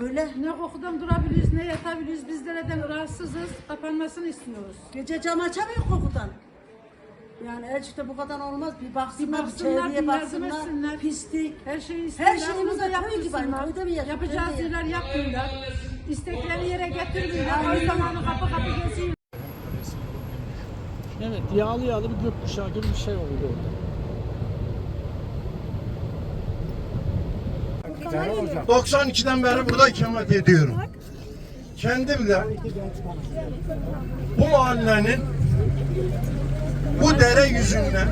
Öyle. Ne kokudan durabiliriz, ne yatabiliriz. Bizlerden rahatsızız. Kapanmasını istiyoruz. Gece cam açamıyor kokudan. Yani Elçik'te bu kadar olmaz. Bir baksınlar, Bir baksınlar, yardım baksınlar. etsinler. Pislik. Her şeyi Her şeyimiz de yaptırsınlar. köyde mi yaşıyor, Yapacağız şeyler yapmıyorlar. İstekleri yere getirmiyorlar. O zamanı kapı kapı geziyor. Evet yağlı yağlı bir gökkuşağı gibi bir şey oldu orada. 92'den beri burada ikamet ediyorum. Kendim de bu mahallenin bu dere yüzünden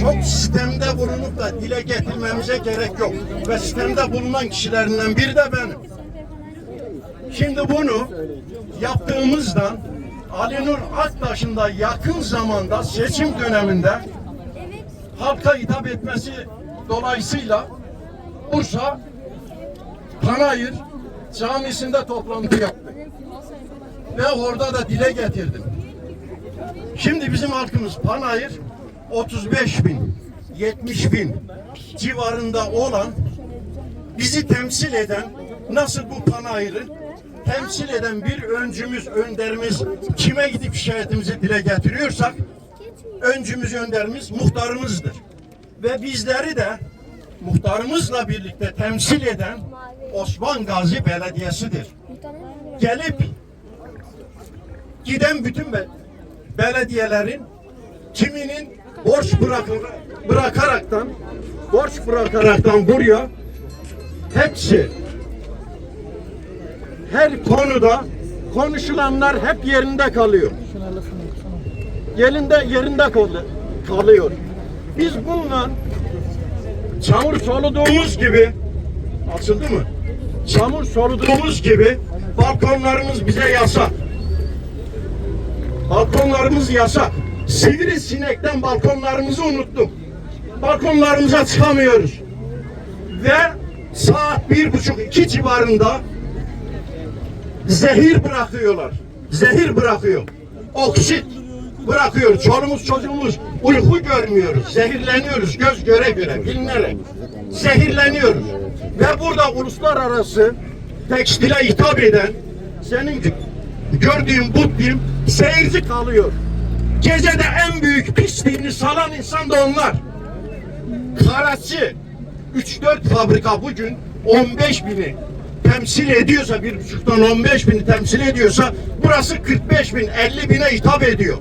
çok sistemde bulunup da dile getirmemize gerek yok. Ve sistemde bulunan kişilerinden biri de benim. Şimdi bunu yaptığımızdan Ali Nur Aktaş'ın da yakın zamanda seçim döneminde halka hitap etmesi dolayısıyla Bursa Panayır camisinde toplantı yaptık. Ve orada da dile getirdim. Şimdi bizim halkımız Panayır 35 bin, 70 bin civarında olan bizi temsil eden nasıl bu Panayır'ı temsil eden bir öncümüz, önderimiz kime gidip şikayetimizi dile getiriyorsak öncümüz, önderimiz muhtarımızdır. Ve bizleri de muhtarımızla birlikte temsil eden Osman Gazi Belediyesi'dir. Gelip giden bütün be- belediyelerin kiminin borç bırakaraktan borç bırakaraktan buraya hepsi her konuda konuşulanlar hep yerinde kalıyor. Yerinde yerinde kal- kalıyor. Biz bununla çamur soluduğumuz gibi açıldı mı? Çamur soluduğumuz gibi balkonlarımız bize yasak. Balkonlarımız yasak. Sivrisinekten balkonlarımızı unuttuk. Balkonlarımıza çıkamıyoruz. Ve saat bir buçuk iki civarında zehir bırakıyorlar. Zehir bırakıyor. Oksit bırakıyor. Çoluğumuz çocuğumuz uyku görmüyoruz. Zehirleniyoruz göz göre göre bilinerek. Zehirleniyoruz. Ve burada uluslararası tekstile hitap eden senin gördüğün bu film seyirci kalıyor. Gecede en büyük pisliğini salan insan da onlar. Karaçi 3-4 fabrika bugün 15 bini temsil ediyorsa bir buçuktan 15 bini temsil ediyorsa burası 45 bin 50 bine hitap ediyor.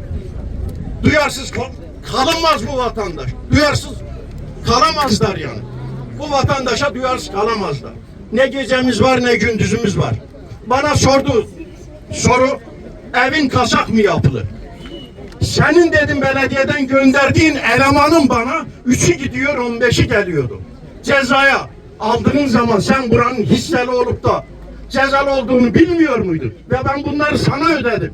Duyarsız kal kalınmaz bu vatandaş. Duyarsız kalamazlar yani. Bu vatandaşa duyarsız kalamazlar. Ne gecemiz var ne gündüzümüz var. Bana sordu soru evin kaçak mı yapılır? Senin dedim belediyeden gönderdiğin elemanın bana üçü gidiyor 15'i geliyordu. Cezaya aldığın zaman sen buranın hisseli olup da cezalı olduğunu bilmiyor muydun? Ve ben bunları sana ödedim.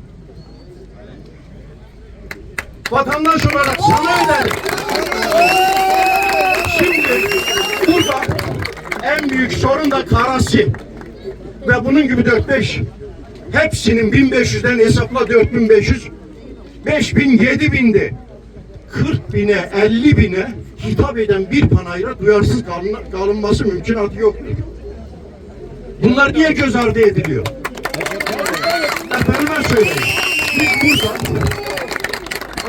Vatandaş olarak sana ödedim. Şimdi burada en büyük sorun da karasi. Ve bunun gibi 4-5 hepsinin 1500'den hesapla 4500 5000 7000'de 40 bine 50 bine hitap eden bir panayıra duyarsız kalın, kalınması mümkünatı yoktur. Bunlar niye göz ardı ediliyor? Efendime söyleyeyim. Biz burada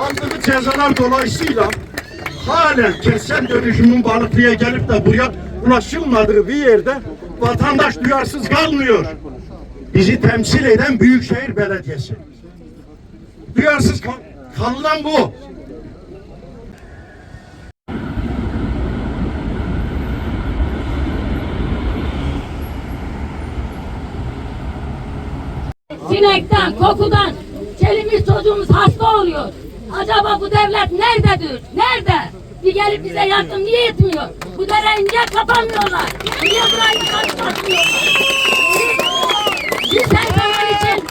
aldığı cezalar dolayısıyla halen kentsel dönüşümün balıklıya gelip de buraya ulaşılmadığı bir yerde vatandaş duyarsız kalmıyor. Bizi temsil eden Büyükşehir Belediyesi. Duyarsız kal kalınan bu. Sinekten, kokudan çelimiz çocuğumuz hasta oluyor. Acaba bu devlet nerededir? Nerede? Bir gelip bize yardım niye etmiyor? Bu dereyi niye kapanmıyorlar? Niye burayı kapatmıyorlar? Biz her zaman için,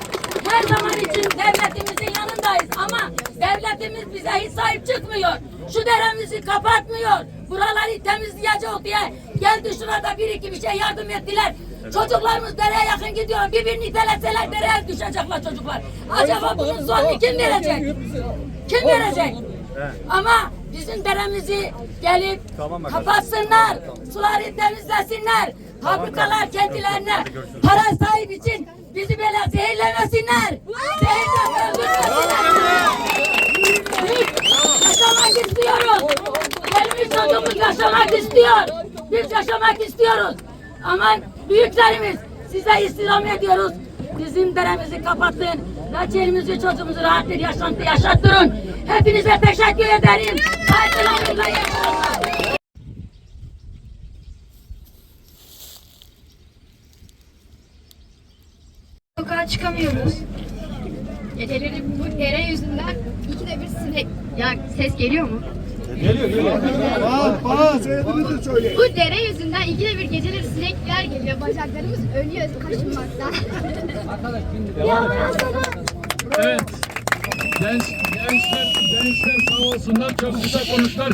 her zaman için devletimizin yanındayız ama devletimiz bize hiç sahip çıkmıyor. Şu deremizi kapatmıyor. Buraları temizleyecek diye geldi şurada bir iki bir şey yardım ettiler. Çocuklarımız dereye yakın gidiyor. Birbirini iteleseler dereye düşecekler çocuklar. Acaba bunun sonunu kim verecek? Kim verecek? Ama bizim deremizi gelip kapatsınlar. Suları temizlesinler. Fabrikalar kendilerine para sahip için bizi böyle zehirlemesinler. Biz yaşamak istiyoruz. Gelmiş çocuğumuz yaşamak istiyor. Biz yaşamak istiyoruz. Ama büyüklerimiz size istirham ediyoruz. Bizim deremizi kapatın. Ve çelimizi çocuğumuzu rahat bir yaşantı yaşattırın. Hepinize teşekkür ederim. Saygılarımla. Sokağa çıkamıyoruz. Geceleri bu dere yüzünden ikide bir sinek... Ya ses geliyor mu? Bu dere yüzünden ikide bir geceleri sinekler geliyor. Bacaklarımız ölüyor kaşınmaktan. ya sana... Evet. Genç, gençler, gençler sağ olsunlar çok güzel konuştular.